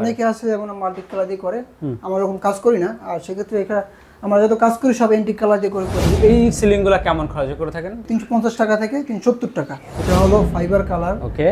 অনেকে আছে যেমন মাল্টি কালার দিয়ে করে আমরা ওরকম কাজ করি না। আর সেক্ষেত্রে এখানে আমরা যত কাজ করি সব এন্টিক কালার দিয়ে করে করি। এই সিলিংগুলো কেমন খরচ করে থাকেন? তিনশো পঞ্চাশ টাকা থেকে তিনশো সত্তর টাকা। এটা হলো ফাইবার কালার ওকে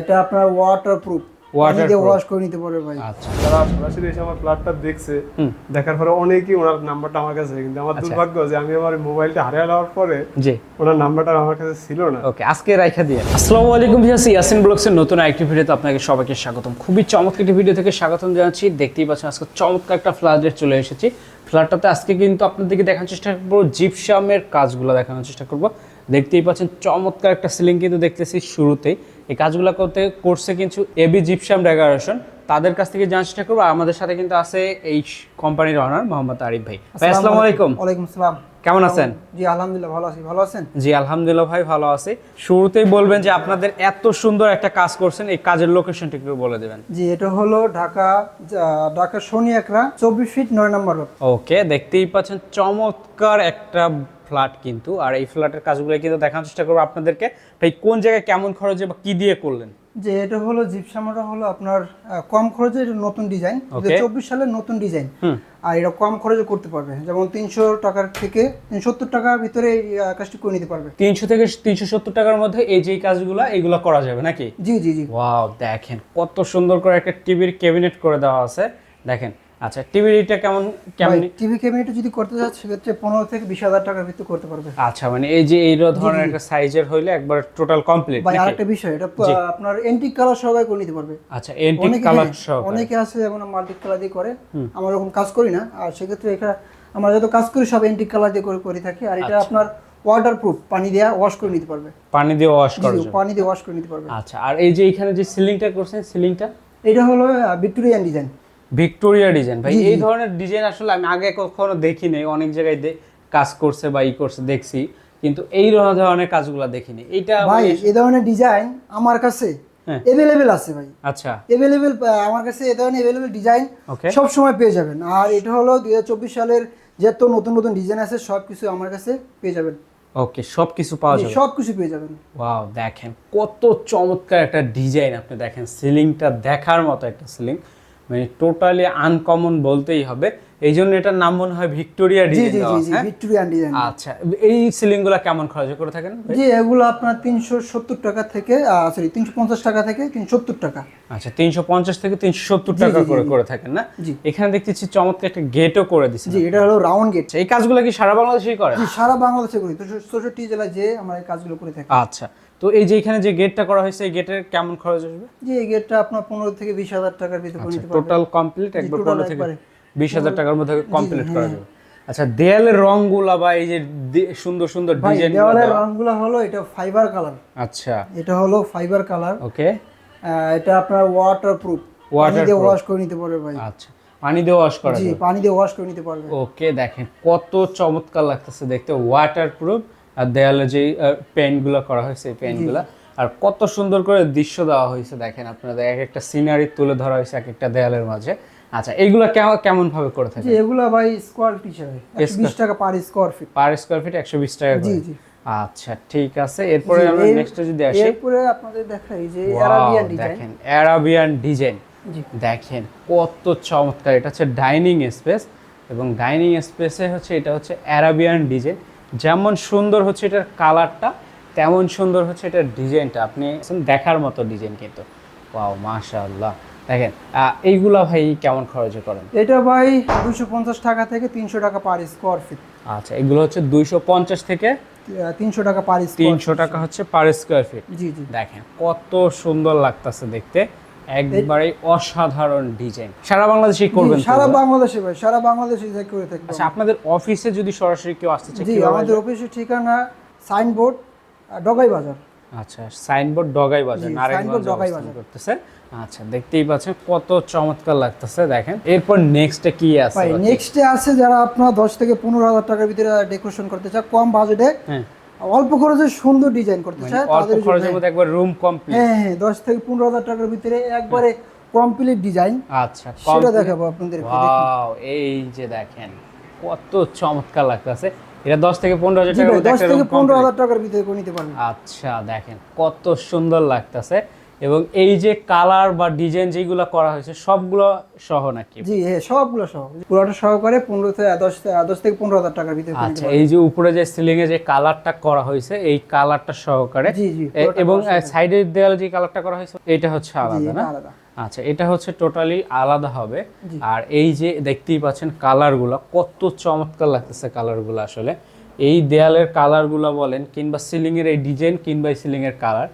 এটা আপনার ওয়াটার প্রুফ দিয়ে ওয়াশ করে নিতে পারবে ভাই। আচ্ছা। যারা আশেপাশে এসে আমার প্লাটটা দেখছে দেখার পরে অনেকেই ওনার নাম্বারটা আমার কাছে কিন্তু আমার দুর্ভাগ্য যে আমি আমার মোবাইলটা হারিয়ে যাওয়ার পরে জি। ওনার নাম্বারটা আমার কাছে ছিল না। ওকে আজকে রাইখা দিয়ে। আসসালামু আলাইকুম ভিউয়ার্স ইয়াসিন ব্লগসের নতুন আরেকটি ভিডিওতে আপনাকে সবাইকে স্বাগতম। খুবই চমৎকার একটি ভিডিও থেকে স্বাগতম জানাচ্ছি। দেখতেই পাচ্ছেন আজকে চমৎকার একটা ফ্ল্যাটে চলে এসেছি। ফ্ল্যাটটাতে আজকে কিন্তু আপনাদেরকে দেখানোর চেষ্টা করব জিপসামের কাজগুলো দেখানোর চেষ্টা করব। দেখতেই পাচ্ছেন চমৎকার একটা সিলিং কিন্তু দেখতেছি শুরুতেই এই কাজগুলো করতে করছে কিন্তু এবি জিপসাম ডেকোরেশন। তাদের কাছ থেকে জানার চেষ্টা করব। আমাদের সাথে কিন্তু আছে এই কোম্পানির অনার মোহাম্মদ আরিফ ভাই। আসসালামু আলাইকুম। ওয়ালাইকুম আসসালাম। কেমন আছেন? জি আলহামদুলিল্লাহ ভালো আছি। ভালো আছেন? জি আলহামদুলিল্লাহ ভাই ভালো আছি। শুরুতেই বলবেন যে আপনাদের এত সুন্দর একটা কাজ করছেন এই কাজের লোকেশনটা একটু বলে দেবেন। জি এটা হলো ঢাকা ঢাকা শনি একরা চব্বিশ ফিট নয় নম্বর রোড। ওকে দেখতেই পাচ্ছেন চমৎকার একটা ফ্ল্যাট কিন্তু। আর এই ফ্ল্যাটের কাজগুলো কিন্তু দেখানোর চেষ্টা করব আপনাদেরকে। ভাই কোন জায়গায় কেমন খরচে বা কি দিয়ে করলেন? যে এটা হলো জিপসামটা হলো আপনার কম খরচে এটা নতুন ডিজাইন। চব্বিশ সালের নতুন ডিজাইন। আর এটা কম খরচে করতে পারবে। যেমন তিনশো টাকার থেকে সত্তর টাকার ভিতরে এই কাজটি করে নিতে পারবে। তিনশো থেকে তিনশো সত্তর টাকার মধ্যে এই যে কাজগুলো এগুলো করা যাবে নাকি? জি জি জি। ওয়াও দেখেন কত সুন্দর করে একটা টিভির ক্যাবিনেট করে দেওয়া আছে। দেখেন আচ্ছা টিভির এটা কেমন কেমন? টিভি ক্যাবিনেট যদি করতে চান সেক্ষেত্রে পনেরো থেকে বিশ হাজার টাকার ভিতরে করতে পারবে। আচ্ছা মানে এই যে এই ধরনের একটা সাইজের হইলে একবার টোটাল কমপ্লিট ভাই আরেকটা বিষয় এটা আপনার এন্টিক কালার সহকারে করে নিতে পারবে। আচ্ছা এন্টিক কালার হ্যাঁ, সহ অনেকে আছে যেমন মাল্টি কালার দিয়ে করে আমরা এরকম কাজ করি না আর সেক্ষেত্রে এটা আমরা যত কাজ করি সব এন্টিক কালার দিয়ে করে করে থাকি আর আচ্ছা। এটা আপনার ওয়াটার প্রুফ পানি দিয়ে ওয়াশ করে নিতে পারবে। পানি দিয়ে ওয়াশ করা পানি দিয়ে ওয়াশ করে নিতে পারবে। আচ্ছা আর এই যে এখানে যে সিলিংটা করছেন সিলিংটা এটা হলো ভিক্টোরিয়ান ডিজাইন ভিক্টোরিয়া ডিজাইন। ভাই। এই ধরনের ডিজাইন আসলে আমি আগে কখনো দেখিনি। অনেক জায়গায় কাজ করছে বা ই করছে দেখছি। কিন্তু এই ধরনের কাজগুলো দেখিনি। এইটা ভাই এই ধরনের ডিজাইন আমার কাছে হ্যাঁ। এভেলেবেল আছে ভাই। আচ্ছা। এভেলেবেল আমার কাছে এই ধরনের এভেলেবেল ডিজাইন সব সময় পেয়ে যাবেন। আর এটা হলো দুই হাজার চব্বিশ সালের যত নতুন নতুন ডিজাইন আছে সব কিছু আমার কাছে পেয়ে যাবেন। ওকে সব কিছু পাওয়া যাবে। সব কিছু পেয়ে যাবেন। ওয়াও দেখেন কত চমৎকার একটা ডিজাইন আপনি দেখেন। সিলিংটা দেখার মতো একটা সিলিং। মানে টোটালি আনকমন বলতেই হবে। এই জন্য এটার নাম মনে হয় ভিক্টোরিয়া জি ডিজাইন জি জি জি হ্যাঁ? Victorian design. আচ্ছা এই সিলিংগুলো কেমন খরচ করে থাকেন জি এগুলো আপনার তিনশো সত্তর টাকা থেকে সরি তিনশো পঞ্চাশ টাকা থেকে তিনশো সত্তর টাকা। আচ্ছা তিনশো পঞ্চাশ থেকে তিনশো সত্তর জি, টাকা জি, করে করে থাকেন না? জি। এখানে দেখতেছি চমৎকার একটা গেটও করে দিচ্ছে জি এটা হলো রাউন্ড গেট। আচ্ছা এই কাজগুলো কি সারা বাংলাদেশেই করে জি সারা বাংলাদেশে করি। তো চৌষট্টি জেলায় যে আমরা এই কাজগুলো করে থাকি। আচ্ছা তো এই যে এখানে যে গেটটা করা হয়েছে এই গেটের কেমন খরচ আসবে? যে এই গেটটা আপনার পনেরো থেকে বিশ হাজার টাকার ভিতরে টোটাল কমপ্লিট একবার total পনেরো থেকে একবারে। বিশ হাজার টাকার মধ্যে কমপ্লিট করা। যাবে। আচ্ছা দেয়ালের রংগুলা বা এই যে সুন্দর সুন্দর ডিজাইন দেওয়ালের রংগুলো হলো এটা ফাইবার কালার আচ্ছা। এটা হলো ফাইবার কালার ওকে। এটা আপনার ওয়াটার প্রুফ পানি দিয়ে ওয়াশ করে নিতে পারবে ভাই। আচ্ছা পানি দিয়ে ওয়াশ করা জি পানি দিয়ে ওয়াশ করে নিতে পারবে। ওকে দেখেন কত চমৎকার লাগতেছে দেখতে। ওয়াটার প্রুফ আর দেয়ালে যে পেন্টগুলো করা হয়েছে এই পেন্টগুলো আর কত সুন্দর করে দৃশ্য দেওয়া হয়েছে দেখেন আপনাদের এক একটা সিনারি তুলে ধরা হয়েছে এক একটা দেয়ালের মাঝে। আচ্ছা এইগুলো কেমন কেমন ভাবে করে থাকে এগুলো ভাই স্কোয়ার ফিট হিসাবে একশো বিশ টাকা per square feet per square feet একশো বিশ টাকা জি জি। আচ্ছা ঠিক আছে এরপরে আমরা নেক্সটে যদি আসি। এরপরে আপনাদের দেখাই যে অ্যারাবিয়ান ডিজাইন দেখেন অ্যারাবিয়ান ডিজাইন জি। দেখেন কত চমৎকার এটা হচ্ছে ডাইনিং স্পেস এবং ডাইনিং স্পেসে হচ্ছে এটা হচ্ছে অ্যারাবিয়ান ডিজাইন যেমন সুন্দর হচ্ছে এটার কালারটা তেমন সুন্দর হচ্ছে এটার ডিজাইনটা। আপনি দেখার মতো ডিজাইন কিন্তু। ওয়াও মাশাআল্লাহ। দেখেন এইগুলা ভাই কেমন খরচে করেন? এটা ভাই দুশো পঞ্চাশ টাকা থেকে তিনশো টাকা পার স্কোয়ার ফিট আচ্ছা এগুলো হচ্ছে দুইশো পঞ্চাশ থেকে তিনশো টাকা পার তিনশো টাকা হচ্ছে পার স্কোয়ার ফিট জি জি। দেখেন কত সুন্দর লাগতেছে দেখতে। একবারে অসাধারণ ডিজাইন। সারা বাংলাদেশে করবেন সারা বাংলাদেশে ভাই সারা বাংলাদেশে করে থাকবে। আচ্ছা আপনাদের অফিসে যদি সরাসরি কেউ আসতে চায় জি আমাদের অফিসের ঠিকানা সাইনবোর্ড ডগাই বাজার। আচ্ছা সাইনবোর্ড ডগাই বাজার নারায়ণগঞ্জ অবস্থান বাজার। করতেছে আচ্ছা দেখতেই পাচ্ছেন কত চমৎকার লাগতেছে দেখেন। এরপর নেক্সটে কি আছে ভাই? নেক্সটে আছে যারা আপনার দশ থেকে পনেরো হাজার টাকার ভিতরে ডেকোরেশন করতে চায় কম বাজেটে হ্যাঁ। অল্প খরচে সুন্দর ডিজাইন করতে মানে চায় অল্প তাদের খরচের মধ্যে একবার রুম কমপ্লিট হ্যাঁ হ্যাঁ দশ থেকে পনেরো হাজার টাকার ভিতরে একবারে কমপ্লিট ডিজাইন আচ্ছা সেটা দেখাবো আপনাদের ওয়াও এই যে দেখেন কত চমৎকার লাগতেছে। এটা দশ থেকে পনেরো হাজার টাকার দশ থেকে room পনেরো complete। হাজার টাকার ভিতরে করে নিতে পারবেন। আচ্ছা দেখেন কত সুন্দর লাগতেছে। এবং এই যে কালার বা ডিজাইন যেগুলো করা হয়েছে সবগুলো সহ নাকি? জি হ্যাঁ সবগুলো সহ। পুরোটা সহকারে পনেরো থেকে দশ দশ থেকে পনেরো হাজার টাকার ভিতরে আচ্ছা এই যে উপরে যে সিলিং এ যে কালারটা করা হয়েছে এই কালারটা সহকারে। জি, জি, এবং সাইডের দেওয়ালে যে কালারটা করা হয়েছে এটা হচ্ছে আলাদা না? আলাদা। আচ্ছা এটা হচ্ছে টোটালি আলাদা হবে। আর এই যে দেখতেই পাচ্ছেন কালারগুলো কত চমৎকার লাগতেছে কালারগুলো আসলে। এই দেয়ালের কালারগুলো বলেন কিংবা সিলিং এর এই ডিজাইন কিংবা এই সিলিং এর কালার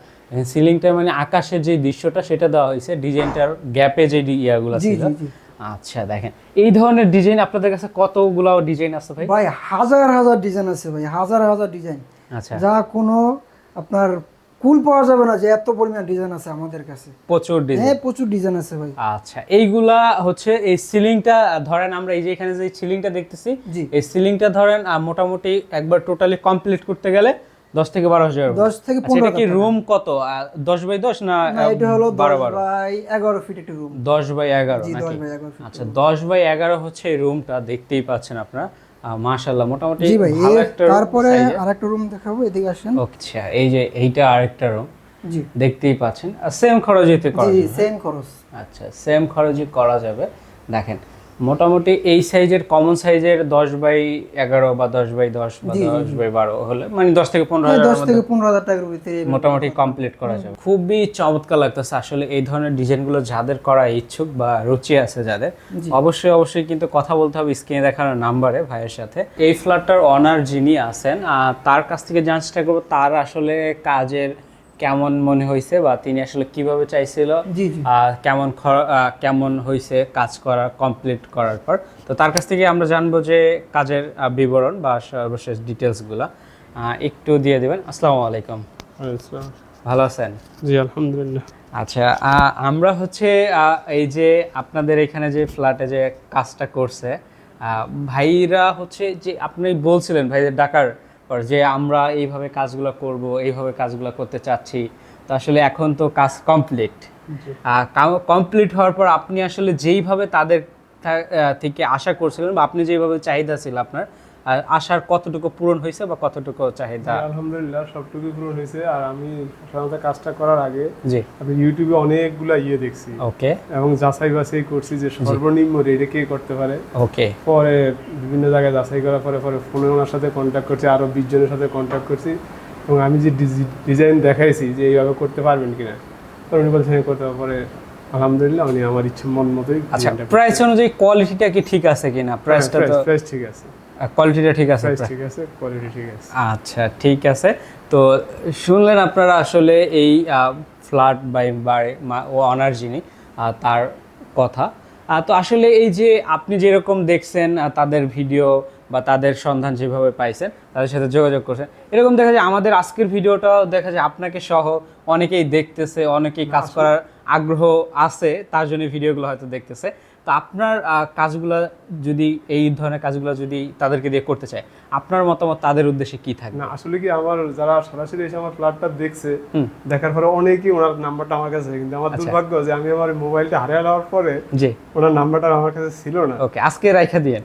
সিলিংটা মানে আকাশের যে দৃশ্যটা সেটা দেওয়া হয়েছে। ডিজাইনটার গ্যাপে যে ইয়াগুলো ছিল। আচ্ছা দেখেন। এই ধরনের ডিজাইন আপনাদের কাছে কতগুলো ডিজাইন আছে ভাই? ভাই হাজার হাজার ডিজাইন আছে ভাই হাজার হাজার ডিজাইন আচ্ছা। যা কোনো আপনার কুল পাওয়া যাবে না যে এত পরিমাণ ডিজাইন আছে আমাদের কাছে। প্রচুর ডিজাইন হ্যাঁ প্রচুর ডিজাইন আছে ভাই। আচ্ছা এইগুলা হচ্ছে এই সিলিংটা ধরেন আমরা এই যে এখানে যে সিলিংটা দেখতেছি এই সিলিংটা ধরেন মোটামুটি একবার টোটালি কমপ্লিট করতে গেলে দশ থেকে বারো হাজার দশ থেকে আচ্ছা, পনেরো কি রুম কত? দশ বাই দশ না এটা হলো বারো বাই এগারো ফিট একটি রুম দশ বাই এগারো আচ্ছা দশ বাই এগারো হচ্ছে এই রুমটা দেখতেই পাচ্ছেন আপনারা। মাশাল্লাহ মোটামুটি জি ভাই একটা তারপরে আরেকটা রুম দেখাবো এদিকে আসেন। আচ্ছা এই যে এইটা আরেকটা রুম জি। দেখতেই পাচ্ছেন। সেম খরচেতে করা জি সেম খরচ। আচ্ছা সেম খরচই করা যাবে। দেখেন মোটামুটি এই সাইজের কমন সাইজের দশ বাই এগারো বা দশ বাই দশ বা দশ বাই বারো হলে মানে দশ থেকে পনেরো হ্যাঁ, হাজারের দশ থেকে পনেরো হাজার টাকার ভিতরে মোটামুটি কমপ্লিট করা যাবে। খুবই চমৎকার লাগতেছে। আসলে এই ধরনের ডিজাইনগুলো যাদের করা ইচ্ছুক বা রুচি আছে যাদের অবশ্যই অবশ্যই কিন্তু কথা বলতে হবে স্ক্রিনে দেখানোর নাম্বারে ভাইয়ের সাথে। এই ফ্ল্যাটটার অনার যিনি আছেন তার কাছ থেকে জানার চেষ্টা করব তার আসলে কাজের কেমন মনে হয়েছে বা তিনি আসলে কীভাবে চাইছিল? জি জি। কেমন কেমন হয়েছে কাজ করা কমপ্লিট করার পর? তো তার কাছ থেকে আমরা জানব যে কাজের বিবরণ বা সর্বশেষ ডিটেলসগুলো একটু দিয়ে দেবেন। আসসালামু আলাইকুম। ভালো আছেন? জি আলহামদুলিল্লাহ। আচ্ছা আমরা হচ্ছে এই যে আপনাদের এখানে যে ফ্ল্যাটে যে কাজটা করছে ভাইরা হচ্ছে যে আপনি বলছিলেন ভাইদের ডাকার যে আমরা এইভাবে কাজগুলো করব এইভাবে কাজগুলো করতে চাচ্ছি তো আসলে এখন তো কাজ কমপ্লিট কমপ্লিট হওয়ার পর আপনি আসলে যেইভাবে তাদের থেকে আশা করছিলেন বা আপনি যেইভাবে চাহিদা ছিল আপনার আহ, আশার কতটুকু পূরণ হয়েছে বা কতটুকু চাহিদা? আলহামদুলিল্লাহ সবটুকু পূরণ হয়েছে। আর আমি সাধারণত কাজটা করার আগে জি। আমি ইউটিউবে অনেকগুলা ইয়ে দেখছি। ওকে। এবং যাচাই বাছাই করছি যে সর্বনিম্ন রেটে কে করতে পারে। ওকে। পরে বিভিন্ন জায়গায় যাচাই করার পরে পরে ফোনে ওনার সাথে কন্ট্যাক্ট করছি আরও বিশ জনের সাথে কন্ট্যাক্ট করছি। এবং আমি যে ডিজাইন দেখাইছি যে এইভাবে করতে পারবেন কিনা উনি বলছেন হ্যাঁ, করতে। পরে আলহামদুলিল্লাহ উনি আমার ইচ্ছে মন মতোই আচ্ছা প্রাইস অনুযায়ী কোয়ালিটিটা কি ঠিক আছে কিনা? প্রাইসটা তো প্রাইস ঠিক আছে। কোয়ালিটিটা ঠিক আছে ঠিক আছে কোয়ালিটি ঠিক আছে। আচ্ছা ঠিক আছে। তো শুনলেন আপনারা আসলে এই ফ্ল্যাট বাই অনার যিনি তার কথা। তো আসলে এই যে আপনি যেরকম দেখছেন তাদের ভিডিও বা তাদের সন্ধান যেভাবে পাইছেন তাদের সাথে যোগাযোগ করছেন এরকম দেখা যায় আমাদের আজকের ভিডিওটাও দেখা যায় আপনাকে সহ অনেকেই দেখতেছে অনেকেই কাজ করার আগ্রহ আছে তার জন্য ভিডিওগুলো হয়তো দেখতেছে। তো আপনার কাজগুলো যদি এই ধরনের কাজগুলো যদি তাদেরকে দিয়ে করতে চায় আপনার মতামত তাদের উদ্দেশ্যে কি থাকবে? না আসলে কি আমার যারা সরাসরি এসে আমার ফ্ল্যাটটা দেখছে দেখার পরে অনেকেই ওনার নাম্বারটা আমার কাছে কিন্তু আমার আচ্ছা। দুর্ভাগ্য যে আমি আমার মোবাইলটা হারিয়ে যাওয়ার পরে জি। ওনার নাম্বারটা আমার কাছে ছিল না। ওকে আজকে রাইখা দিয়েন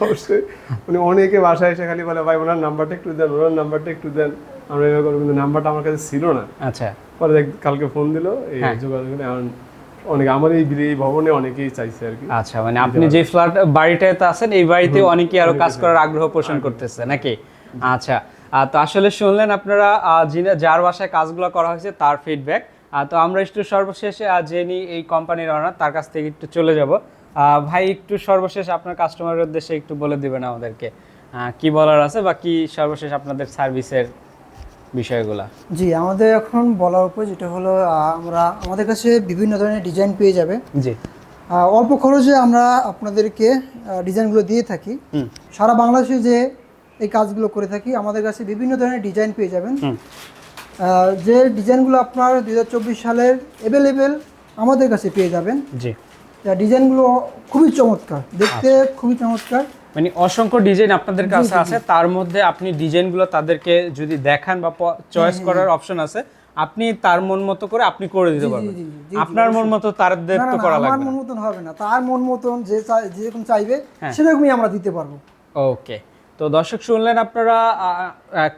অবশ্যই। উনি অনেকে বাসায় এসে খালি বলে ভাই ওনার নাম্বারটা একটু দেন ওনার নাম্বারটা একটু দেন। আমরা এভাবে করব কিন্তু নাম্বারটা আমার কাছে ছিল না। আচ্ছা। পরে কালকে ফোন দিল এই হ্যাঁ। যোগাযোগ অনেক আমার এই ভবনে অনেকেই চাইছে আর কি। আচ্ছা মানে আপনি যে ফ্ল্যাট বাড়িটাতে আছেন এই বাড়িতে অনেকেই আরও কাজ করার আগ্রহ পোষণ করতেছে নাকি? আচ্ছা তো আসলে শুনলেন আপনারা যার বাসায় কাজগুলো করা হয়েছে তার ফিডব্যাক তো আমরা একটু সর্বশেষে যিনি এই কোম্পানির ওনার তার কাছ থেকে একটু চলে যাব। আহ, ভাই একটু সর্বশেষ আপনার কাস্টমারের উদ্দেশ্যে একটু বলে দিবেন আমাদেরকে। কি বলার আছে বা কি সর্বশেষ আপনাদের সার্ভিসের বিষয়গুলা? জি আমাদের এখন বলার উপর যেটা হলো আমরা আমাদের কাছে বিভিন্ন ধরনের ডিজাইন পেয়ে যাবে। জি। অল্প খরচে আমরা আপনাদেরকে ডিজাইনগুলো দিয়ে থাকি। সারা বাংলাদেশে যে এই কাজগুলো করে থাকি আমাদের কাছে বিভিন্ন ধরনের ডিজাইন পেয়ে যাবেন। যে ডিজাইনগুলো আপনার দুই হাজার চব্বিশ সালের অ্যাভেলেবেল আমাদের কাছে পেয়ে যাবেন। জি। ডিজাইনগুলো খুবই চমৎকার দেখতে খুবই চমৎকার। মানে অসংখ্য ডিজাইন আপনাদের কাছে আছে। তার মধ্যে আপনি ডিজাইনগুলো তাদেরকে যদি দেখান বা চয়েস করার অপশন আছে আপনি তার মন মতো করে আপনি করে দিতে পারবেন। আপনার মন মতো তাদের তো করা আমার মন মতন হবে না। তার মন মতন যে যেরকম চাইবে হ্যাঁ। সেরকমই আমরা দিতে পারব। ওকে। তো দর্শক শুনলেন আপনারা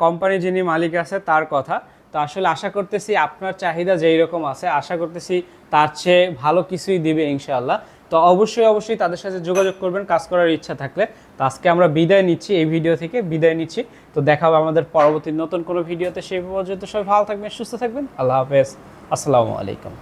কোম্পানি যিনি মালিক আছে তার কথা। তো আসলে আশা করতেছি আপনার চাহিদা যেই রকম আছে আশা করতেছি তার চেয়ে ভালো কিছুই দিবে ইনশাআল্লাহ। তো অবশ্যই অবশ্যই তাদের সাথে যোগাযোগ করবেন, কাজ করার ইচ্ছা থাকলে। তো আজকে আমরা বিদায় নিচ্ছি, এই ভিডিও থেকে বিদায় নিচ্ছি। তো দেখা হবে আমাদের পরবর্তী নতুন কোনো ভিডিওতে, সেই পর্যন্ত সবাই ভালো থাকবেন, সুস্থ থাকবেন। আল্লাহ হাফেজ। আসসালামু আলাইকুম।